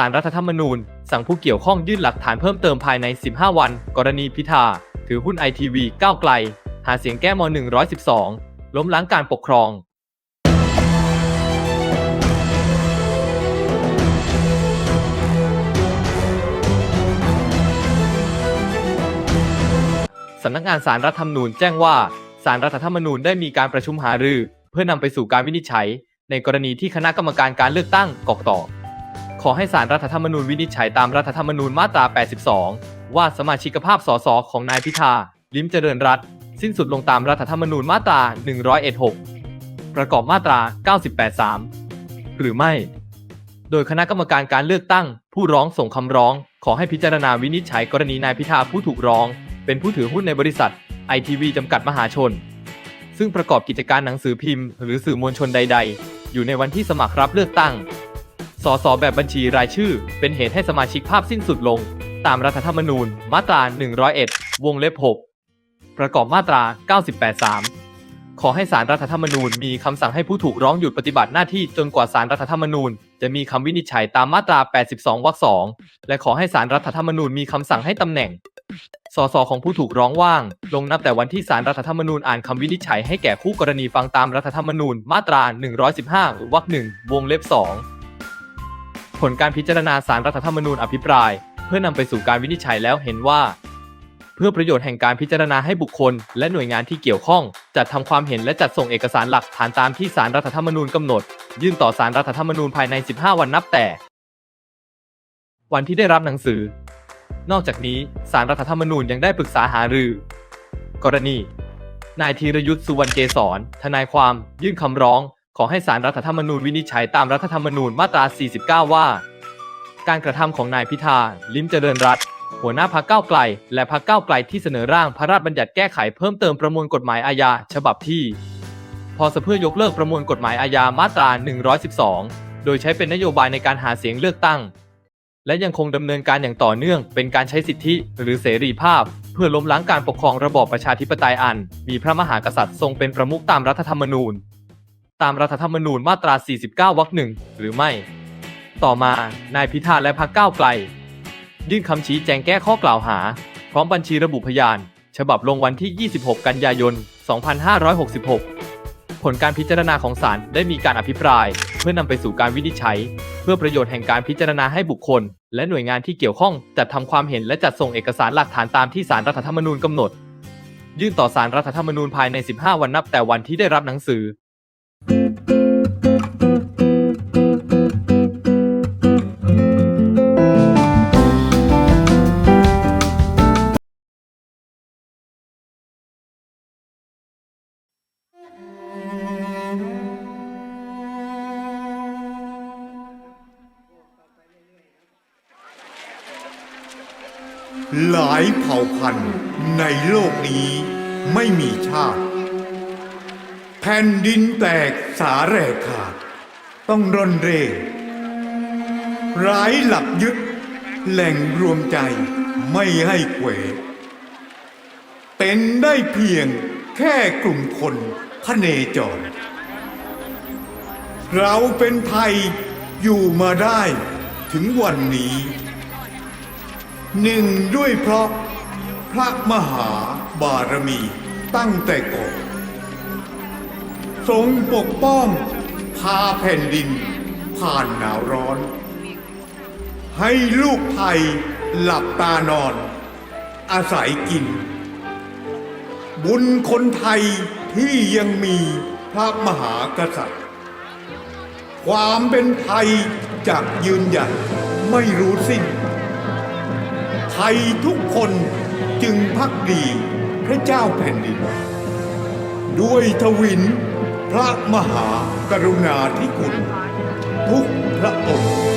สารรัฐธรรมนูญ สั่งผู้เกี่ยวข้องยื่นหลักฐานเพิ่มเติมภายใน 15 วัน กรณีพิธา ถือหุ้นไอทีวีก้าวไกล หาเสียงแก้ม 112 ล้มล้างการปกครองสำนักงานสารรัฐธรรมนูญแจ้งว่าสารรัฐธรรมนูญได้มีการประชุมหารือ เพื่อนำไปสู่การวินิจฉัย ในกรณีที่คณะกรรมการการเลือกตั้งกกต ขอให้สารรัฐธรรมนูญวินิจฉัยตามรัฐธรรมนูญมาตรา 82 ว่าสมาชิกภาพสสของนายพิธา ลิ้มเจริญรัตสิ้นสุดลงตามรัฐธรรมนูญมาตรา101ประกอบมาตรา 983 หรือไม่ โดยคณะกรรมการการเลือกตั้ง ผู้ร้องส่งคำร้อง ขอให้พิจารณาวินิจฉัยกรณีนายพิธาผู้ถูกร้อง เป็นผู้ถือหุ้นในบริษัทไอทีวีจำกัดมหาชน ซึ่งประกอบกิจการหนังสือพิมพ์ หรือสื่อมวลชนใด ๆ อยู่ในวันที่สมัครรับเลือกตั้ง สสแบบบัญชีรายชื่อ เป็นเหตุให้สมาชิกภาพสิ้นสุดลง ตามรัฐธรรมนูญ มาตรา 101 วงเล็บ 6 ประกอบมาตรา 983 ขอให้สารรัฐธรรมนูญมีคำสั่งให้ผู้ถูกร้องหยุดปฏิบัติหน้าที่จนกว่าสารรัฐธรรมนูญ จะมีคำวินิจฉัยตามมาตรา 82 วรรค 2 และขอให้สารรัฐธรรมนูญมีคำสั่งให้ตำแหน่งสสของผู้ถูกร้องว่าง ลงนับแต่วันที่สารรัฐธรรมนูญอ่านคำวินิจฉัยให้แก่คู่กรณีฟังตามรัฐธรรมนูญ มาตรา 115 วรรคหนึ่งวงเล็บ 2 ผลการพิจารณาสารรัฐธรรมนูญอภิปราย เพื่อนำไปสู่การวินิจฉัยแล้วเห็นว่า เพื่อประโยชน์แห่งการพิจารณาให้บุคคล และหน่วยงานที่เกี่ยวข้อง จัดทำความเห็นและจัดส่งเอกสารหลักฐานตามที่สารรัฐธรรมนูญกำหนด ยื่นต่อสารรัฐธรรมนูญภายใน 15 วันนับแต่ วันที่ได้รับหนังสือ นอกจากนี้สารรัฐธรรมนูญยังได้ปรึกษาหารือ กรณี นายธีรยุทธ์สุวรรณเกษรทนายความยื่นคำร้อง ขอให้สารรัฐธรรมนูญวินิจฉัยตามรัฐธรรมนูญมาตรา 49 ว่า การกระทำของนายพิธา ลิ้มเจริญรัตน์หัวหน้าพักเก้าไกล และพักเก้าไกลที่เสนอร่างพระราชบัญญัติแก้ไขเพิ่มเติมประมวลกฎหมายอาญาฉบับที่ พอเพื่อยกเลิกประมวลกฎหมายอาญามาตรา 112 โดยใช้เป็นนโยบายในการหาเสียงเลือกตั้ง และยังคงดำเนินการอย่างต่อเนื่องเป็นการใช้สิทธิหรือเสรีภาพ เพื่อล้มล้างการปกครองระบอบประชาธิปไตยอัน มีพระมหากษัตริย์ทรงเป็นประมุขตามรัฐธรรมนูญ ตามรัฐธรรมนูญมาตรา 49 วรรคหนึ่งหรือไม่ ต่อมา นายพิธาและพรรคก้าวไกล ยื่นคำชี้แจงแก้ข้อกล่าวหา พร้อมบัญชีระบุพยาน ฉบับลงวันที่ 26 กันยายน 2566 ผลการพิจารณาของศาลได้มีการอภิปราย เพื่อนำไปสู่การวินิจฉัย เพื่อประโยชน์แห่งการพิจารณาให้บุคคล และหน่วยงานที่เกี่ยวข้องจัดทำความเห็นและจัดส่งเอกสารหลักฐานตามที่ศาลรัฐธรรมนูญกำหนดยื่นต่อศาลรัฐธรรมนูญภายใน 15 วันนับแต่วันที่ได้รับหนังสือ หลายเผ่าพันธุ์ในโลกนี้ไม่มีชาติ ผ่นดินแตกสาแรกขาด ต้องร่อนเร่ไร้หลักยึด แหล่งรวมใจไม่ให้เขวเป็นได้เพียงแค่กลุ่มคนพเนจร เราเป็นไทยอยู่มาได้ถึงวันนี้ หนึ่งด้วยเพราะพระมหาบารมีตั้งแต่ก่อน ทรงปกป้อง พาแผ่นดิน ผ่านหนาวร้อน ให้ลูกไทยหลับตานอน อาศัยกิน บุญคนไทยที่ยังมีพระมหากษัตริย์ ความเป็นไทยจะยืนหยัดไม่รู้สิ้น ไทยทุกคนจึงพักดีพระเจ้าแผ่นดิน ด้วยทวิน พระมหากรุณาธิคุณ ทุกพระองค์